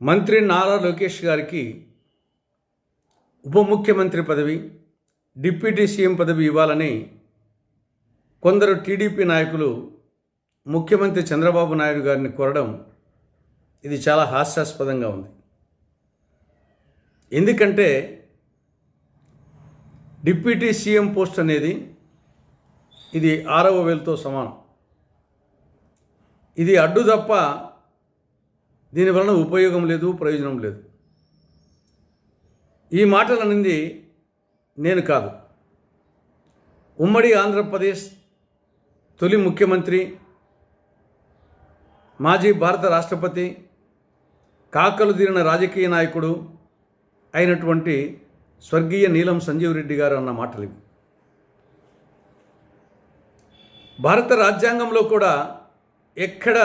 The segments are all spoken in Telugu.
మంత్రి నారా లోకేష్ గారికి ఉప ముఖ్యమంత్రి పదవి డిప్యూటీ సీఎం పదవి ఇవ్వాలని కొందరు టీడీపీ నాయకులు ముఖ్యమంత్రి చంద్రబాబు నాయుడు గారిని కోరడం ఇది చాలా హాస్యాస్పదంగా ఉంది. ఎందుకంటే డిప్యూటీ సీఎం పోస్ట్ అనేది ఇది ఆరవ వేలతో సమానం. ఇది అడ్డు తప్ప దీని వలన ఉపయోగం లేదు ప్రయోజనం లేదు. ఈ మాటలు అనింది నేను కాదు. ఉమ్మడి ఆంధ్రప్రదేశ్ తొలి ముఖ్యమంత్రి మాజీ భారత రాష్ట్రపతి కాకలు తీరిన రాజకీయ నాయకుడు అయినటువంటి స్వర్గీయ నీలం సంజీవ్ రెడ్డి గారు అన్న మాటలు ఇవి భారత రాజ్యాంగంలో కూడా ఎక్కడ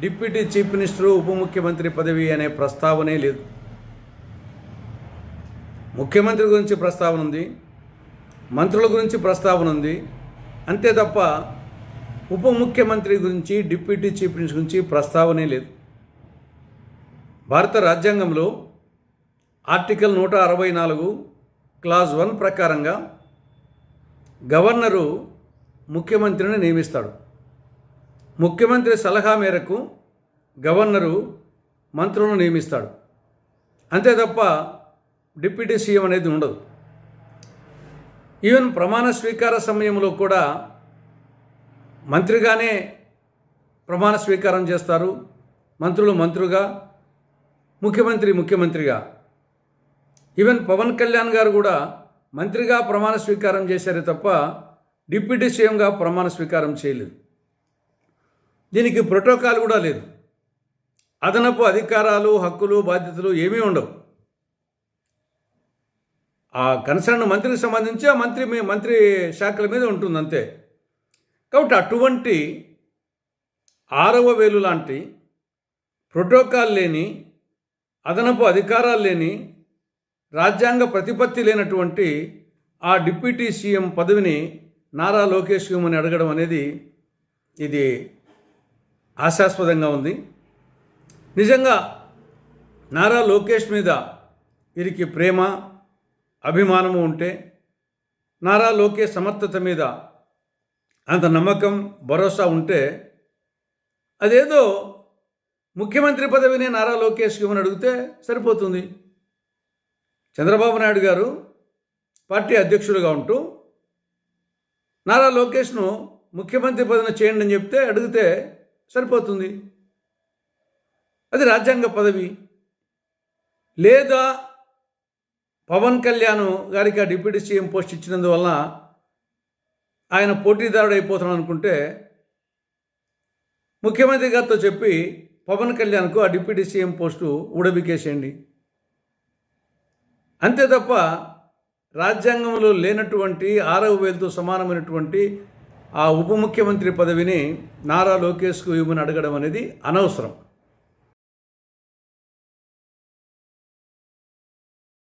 డిప్యూటీ చీఫ్ మినిస్టరు ఉప ముఖ్యమంత్రి పదవి అనే ప్రస్తావనే లేదు. ముఖ్యమంత్రి గురించి ప్రస్తావన ఉంది మంత్రుల గురించి ప్రస్తావన ఉంది. అంతే తప్ప ఉప ముఖ్యమంత్రి గురించి డిప్యూటీ చీఫ్ మినిస్టర్ గురించి ప్రస్తావనే లేదు. భారత రాజ్యాంగంలో ఆర్టికల్ నూట అరవై నాలుగు క్లాజ్ వన్ ప్రకారంగా గవర్నరు ముఖ్యమంత్రిని నియమిస్తాడు. ముఖ్యమంత్రి సలహా మేరకు గవర్నరు మంత్రులను నియమిస్తాడు. అంతే తప్ప డిప్యూటీ సీఎం అనేది ఉండదు. ఈవెన్ ప్రమాణ స్వీకార సమయంలో కూడా మంత్రిగానే ప్రమాణ స్వీకారం చేస్తారు. మంత్రులు మంత్రులుగా ముఖ్యమంత్రి ముఖ్యమంత్రిగా. ఈవెన్ పవన్ కళ్యాణ్ గారు కూడా మంత్రిగా ప్రమాణ స్వీకారం చేశారే తప్ప డిప్యూటీ సీఎంగా ప్రమాణ స్వీకారం చేయలేదు. దీనికి ప్రోటోకాల్ కూడా లేదు. అదనపు అధికారాలు హక్కులు బాధ్యతలు ఏమీ ఉండవు. ఆ కన్సర్న్ మంత్రికి సంబంధించి ఆ మంత్రి మీ మంత్రి శాఖల మీద ఉంటుంది అంతే. కాబట్టి అటువంటి ఆరవ వేలు లాంటి ప్రోటోకాల్ లేని అదనపు అధికారాలు లేని రాజ్యాంగ ప్రతిపత్తి లేనటువంటి ఆ డిప్యూటీ సీఎం పదవిని నారా లోకేష్ అని అడగడం అనేది ఇది ఆశాస్పదంగా ఉంది. నిజంగా నారా లోకేష్ మీద వీరికి ప్రేమ అభిమానము ఉంటే నారా లోకేష్ సమర్థత మీద అంత నమ్మకం భరోసా ఉంటే అదేదో ముఖ్యమంత్రి పదవిని నారా లోకేష్ ఇవ్వని అడిగితే సరిపోతుంది. చంద్రబాబు నాయుడు గారు పార్టీ అధ్యక్షుడిగా ఉంటూ నారా లోకేష్ను ముఖ్యమంత్రి పదవిని చేయండి అని చెప్తే అడిగితే సరిపోతుంది. అది రాజ్యాంగ పదవి. లేదా పవన్ కళ్యాణ్ గారికి ఆ డిప్యూటీ సీఎం పోస్ట్ ఇచ్చినందువలన ఆయన పోటీదారుడు అయిపోతున్నాడు అనుకుంటే ముఖ్యమంత్రి గారితో చెప్పి పవన్ కళ్యాణ్కు ఆ డిప్యూటీ సీఎం పోస్టు ఊడబికేసేయండి. అంతే తప్ప రాజ్యాంగంలో లేనటువంటి ఆరవ వేలతో సమానమైనటువంటి ఆ ఉప ముఖ్యమంత్రి పదవిని నారా లోకేష్కు ఇవ్వమని అడగడం అనేది అనవసరం.